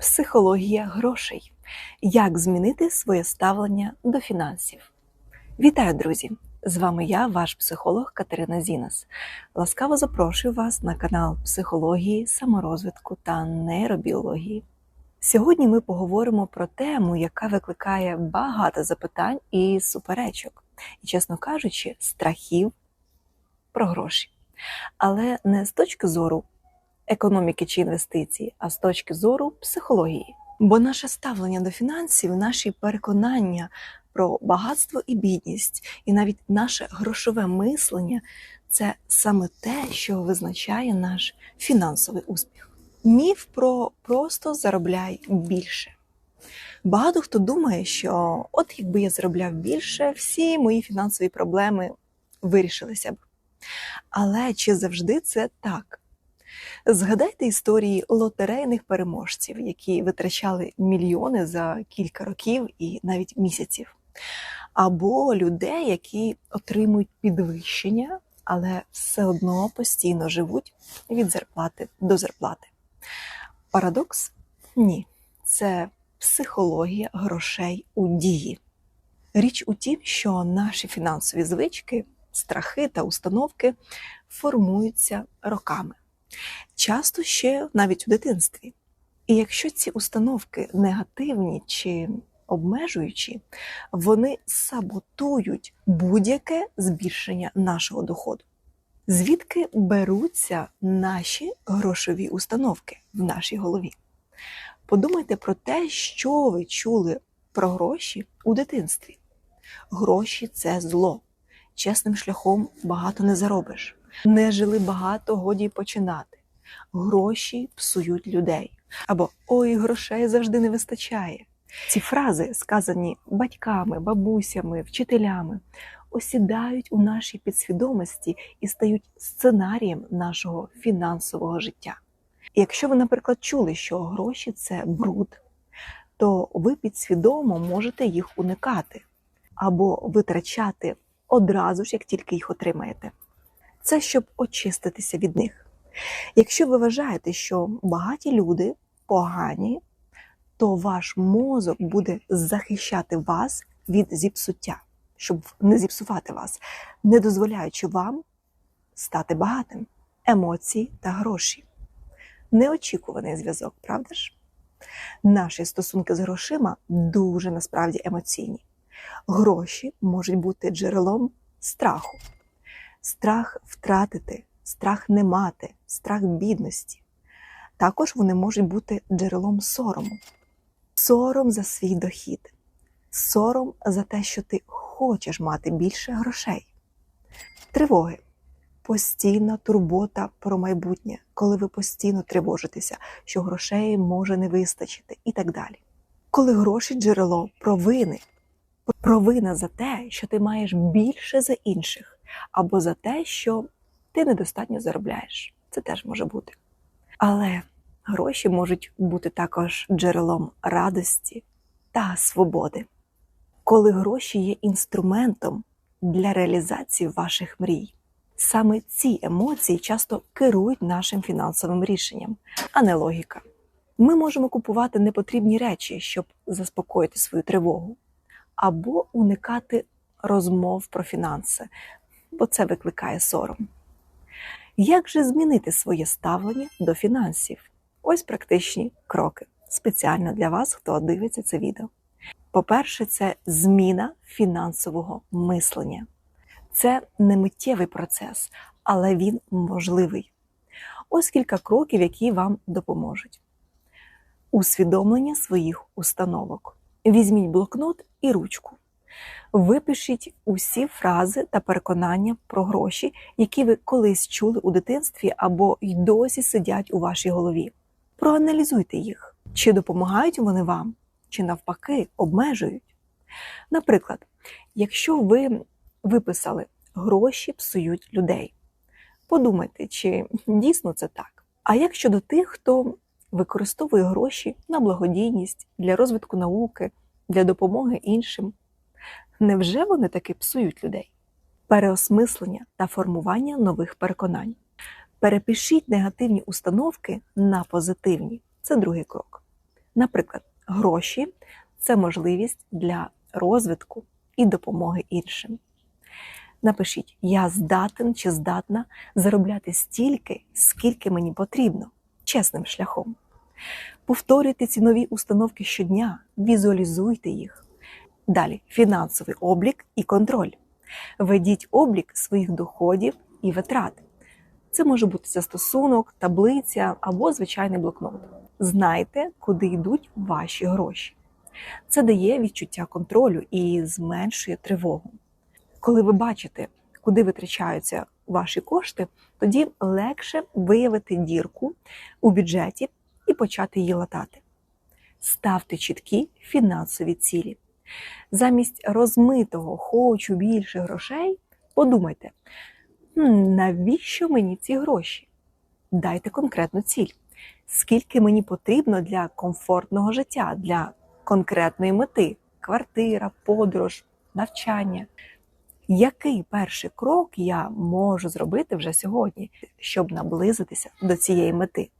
Психологія грошей. Як змінити своє ставлення до фінансів? Вітаю, друзі! З вами я, ваш психолог Катерина Зінас. Ласкаво запрошую вас на канал психології, саморозвитку та нейробіології. Сьогодні ми поговоримо про тему, яка викликає багато запитань і суперечок, і, чесно кажучи, страхів про гроші. Але не з точки зору економіки чи інвестицій, а з точки зору психології. Бо наше ставлення до фінансів, наші переконання про багатство і бідність, і навіть наше грошове мислення це саме те, що визначає наш фінансовий успіх. Міф про просто заробляй більше. Багато хто думає, що от якби я заробляв більше, всі мої фінансові проблеми вирішилися б. Але чи завжди це так? Згадайте історії лотерейних переможців, які витрачали мільйони за кілька років і навіть місяців, або людей, які отримують підвищення, але все одно постійно живуть від зарплати до зарплати. Парадокс? Ні, це психологія грошей у дії. Річ у тім, що наші фінансові звички, страхи та установки формуються роками часто ще навіть у дитинстві. І якщо ці установки негативні чи обмежуючі, вони саботують будь-яке збільшення нашого доходу. Звідки беруться наші грошові установки в нашій голові? Подумайте про те, що ви чули про гроші у дитинстві. Гроші це зло. Чесним шляхом багато не заробиш. Не жили багато, годі починати. Гроші псують людей. Або ой, грошей завжди не вистачає. Ці фрази, сказані батьками, бабусями, вчителями, осідають у нашій підсвідомості і стають сценарієм нашого фінансового життя. І якщо ви, наприклад, чули, що гроші це бруд, то ви підсвідомо можете їх уникати або витрачати одразу ж, як тільки їх отримаєте. Це щоб очиститися від них. Якщо ви вважаєте, що багаті люди погані, то ваш мозок буде захищати вас від зіпсуття, щоб не зіпсувати вас, не дозволяючи вам стати багатим, емоції та гроші. Неочікуваний зв'язок, правда ж? Наші стосунки з грошима дуже насправді емоційні. Гроші можуть бути джерелом страху, страх втратити страх не мати, страх бідності. Також вони можуть бути джерелом сорому, сором за свій дохід, сором за те, що ти хочеш мати більше грошей, тривоги, постійна турбота про майбутнє, коли ви постійно тривожитеся, що грошей може не вистачити, і так далі. Коли гроші джерело провини, провина за те, що ти маєш більше за інших, або за те, що ти недостатньо заробляєш. Це теж може бути. Але гроші можуть бути також джерелом радості та свободи. Коли гроші є інструментом для реалізації ваших мрій, саме ці емоції часто керують нашим фінансовим рішенням, а не логіка. Ми можемо купувати непотрібні речі, щоб заспокоїти свою тривогу, або уникати розмов про фінанси, бо це викликає сором. Як же змінити своє ставлення до фінансів? Ось практичні кроки спеціально для вас, хто дивиться це відео. По-перше, це зміна фінансового мислення. Це не миттєвий процес, але він можливий. Ось кілька кроків, які вам допоможуть. Усвідомлення своїх установок. Візьміть блокнот і ручку. Випишіть усі фрази та переконання про гроші, які ви колись чули у дитинстві або й досі сидять у вашій голові. Проаналізуйте їх, чи допомагають вони вам, чи навпаки обмежують. Наприклад, якщо ви виписали гроші псують людей, подумайте, чи дійсно це так. А як щодо тих, хто використовує гроші на благодійність для розвитку науки, для допомоги іншим? Невже вони таки псують людей? Переосмислення та формування нових переконань. Перепишіть негативні установки на позитивні це другий крок. Наприклад, гроші це можливість для розвитку і допомоги іншим. Напишіть, я здатен чи здатна заробляти стільки, скільки мені потрібно, чесним шляхом. Повторюйте ці нові установки щодня, візуалізуйте їх. Далі фінансовий облік і контроль. Ведіть облік своїх доходів і витрат. Це може бути застосунок, таблиця або звичайний блокнот. Знайте, куди йдуть ваші гроші. Це дає відчуття контролю і зменшує тривогу. Коли ви бачите, куди витрачаються ваші кошти, тоді легше виявити дірку у бюджеті і почати її латати. Ставте чіткі фінансові цілі. Замість розмитого хочу більше грошей, подумайте, навіщо мені ці гроші? Дайте конкретну ціль. Скільки мені потрібно для комфортного життя, для конкретної мети квартира, подорож, навчання. Який перший крок я можу зробити вже сьогодні, щоб наблизитися до цієї мети?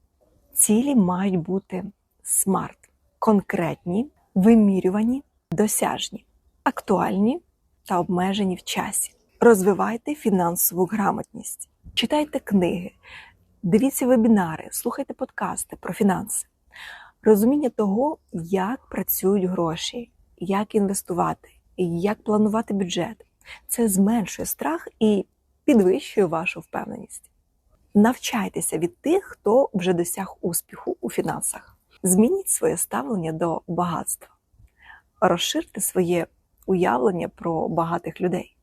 Цілі мають бути смарт, конкретні, вимірювані, досяжні, актуальні та обмежені в часі. Розвивайте фінансову грамотність, читайте книги, дивіться вебінари, слухайте подкасти про фінанси. Розуміння того, як працюють гроші, як інвестувати, як планувати бюджет. Це зменшує страх і підвищує вашу впевненість. Навчайтеся від тих, хто вже досяг успіху у фінансах. Змініть своє ставлення до багатства, розширте своє уявлення про багатих людей.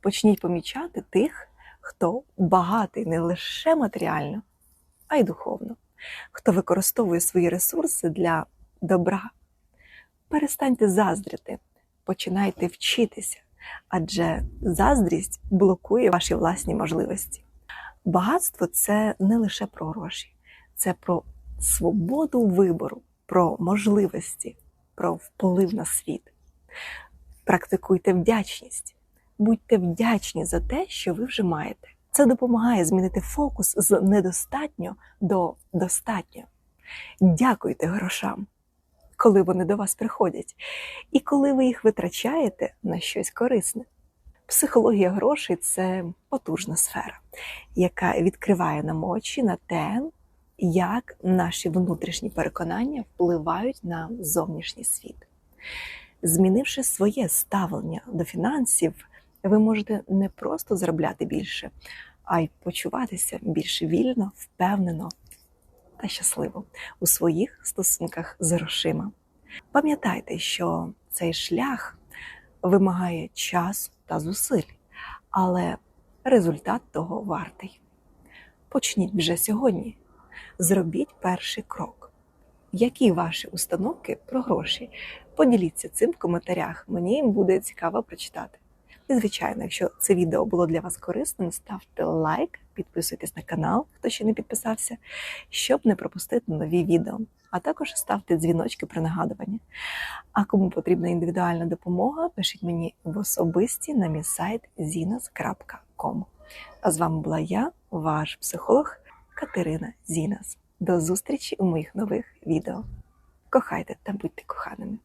Почніть помічати тих, хто багатий не лише матеріально, а й духовно, хто використовує свої ресурси для добра. Перестаньте заздрити, починайте вчитися, адже заздрість блокує ваші власні можливості. Багатство це не лише про гроші, це про свободу вибору, про можливості, про вплив на світ. Практикуйте вдячність, будьте вдячні за те, що ви вже маєте. Це допомагає змінити фокус з недостатньо до достатньо. Дякуйте грошам, коли вони до вас приходять, і коли ви їх витрачаєте на щось корисне. Психологія грошей це потужна сфера, яка відкриває нам очі на те, як наші внутрішні переконання впливають на зовнішній світ. Змінивши своє ставлення до фінансів, ви можете не просто заробляти більше, а й почуватися більш вільно, впевнено та щасливо у своїх стосунках з грошима. Пам'ятайте, що цей шлях вимагає часу та зусиль, але результат того вартий. Почніть вже сьогодні. Зробіть перший крок. Які ваші установки про гроші? Поділіться цим в коментарях, мені буде цікаво прочитати. І, звичайно, якщо це відео було для вас корисним, ставте лайк, підписуйтесь на канал, хто ще не підписався, щоб не пропустити нові відео. А також ставте дзвіночки при нагадуванні. А кому потрібна індивідуальна допомога, пишіть мені в особисті на мій сайт zinas.com. А з вами була я, ваш психолог Катерина Зінас. До зустрічі у моїх нових відео. Кохайте та будьте коханими!